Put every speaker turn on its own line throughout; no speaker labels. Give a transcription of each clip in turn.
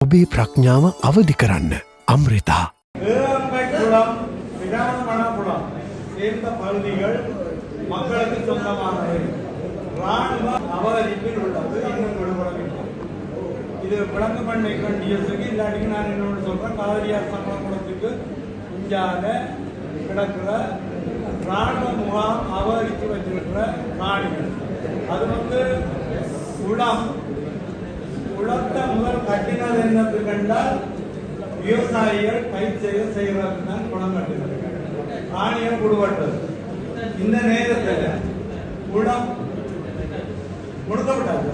ඔබේ ප්‍රඥාව අවදි කරන්න අම්රිතා
வேளாண்மை குளம் விதானமண குளம் சேர்ந்த பகுதிகள் மக்களுக்கு சொந்தமானது ராணுவ அபகரிப்பில் உள்ளது இன்னும் விடுபடவில்லை இது விளங்கு பண்ணை கண்டியஸுக்கு இல்லாட்டிக்கு நான் இன்னொன்று சொல்றேன் காவிரியார் சங்ககுளத்துக்கு இஞ்சாக கிடக்கிற ராணுவ முகாம் அபகரித்து வச்சிருக்கிற காணிகள் அது வந்து குளம் குளத்தை முதல் கட்டினது என்னது கண்டால் விவசாயிகள் பயிர் செய்ய செய்கிறது தான் குளம் கட்டினது ஆணியம் குடுபட்டது இந்த நேரத்தில் குளம் முடுக்கப்பட்டாது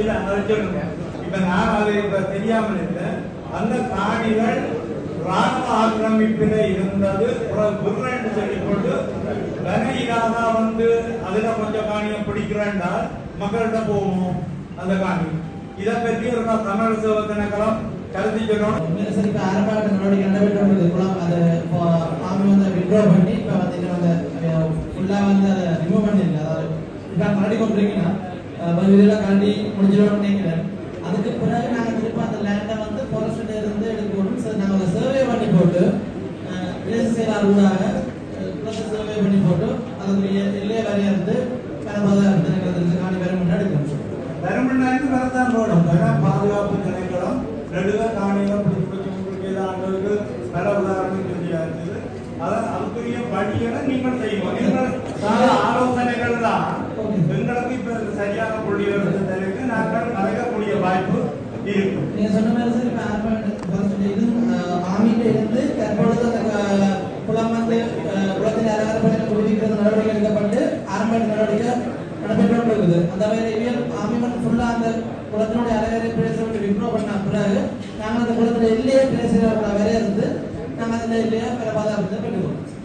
இல்ல அதை சொல்லுங்க. இப்ப நான் அதை இப்ப தெரியாமல் இருந்தேன் அந்த காணிகள் ராணுவ ஆக்கிரமிப்பில இருந்தது. புறன்னு சொல்லிக்கொண்டு வகையிலாக வந்து அதுல கொஞ்சம் காணியை பிடிக்கிறேன்டா மக்கள்கிட்ட போவோம். அந்த காணி. இதை பற்றி ஒரு தமிழ் சிவத்தினக்கெல்லாம் கருதி சொல்லணும்
உண்மையில சரி இப்போ ஆரம்பாட்டு நடவடிக்கை நடைபெற்றது குளம் அது இப்போ ஆமி வந்து விட்ரோ பண்ணி இப்போ வந்து அந்த ஃபுல்லாக வந்து அதை ரிமூவ் பண்ணிருங்க அதாவது இப்போ கரடி கொண்டிருக்கீங்கன்னா இதெல்லாம் கரடி முடிஞ்சிடும் நினைக்கிறேன். அதுக்கு பிறகு நாங்கள் திரும்ப அந்த லேண்டை வந்து ஃபாரஸ்ட்ல இருந்து எடுக்கணும். சார் நாங்கள் சர்வே பண்ணி போட்டு விலேஜ செயலாளர் ஊடாக குளத்தை சர்வே பண்ணி போட்டு அதனுடைய எல்லையை வரையறுத்து நம்ம அதை
பாதுகாப்பு திணைக்களம் நடுவ காணிகளை பிடிச்சி பிடிச்சி உங்களுக்கு ஏதாவது பல உதாரணம் சொல்லியா இருக்குது. அதை அதுக்குரிய வழிகளை நீங்கள் செய்வோம் நீங்கள் சாத ஆலோசனைகள் தான். எங்களுக்கு இப்ப சரியான புள்ளிகள் தருக்கு நாங்கள் கலைக்கக்கூடிய வாய்ப்பு இருக்கும்.
நீங்க சொன்ன மாதிரி சார் ஆமியில இருந்து தற்பொழுது அந்த க- குளம் வந்து அஹ், குளத்தின் அலங்காரப்பட்ட குடிக்கிறது நடவடிக்கை எடுக்கப்பட்டு ஆரம்பாட்டு நடவடிக்கை நடைபெற்று இருக்குது அந்த வகையில் ஆமிமன் வந்து ஃபுல்லா அந்த குளத்தினுடைய அலைவரை பிரதேசம் விட்டு விப்ரோ பண்ண பிறகு நாங்கள் அந்த குளத்தில் இல்லையே எல்லையே பிரதேச இருந்து நாங்கள் அந்த எல்லையை பிற பாதாரத்தை பெற்றுக்கிறோம்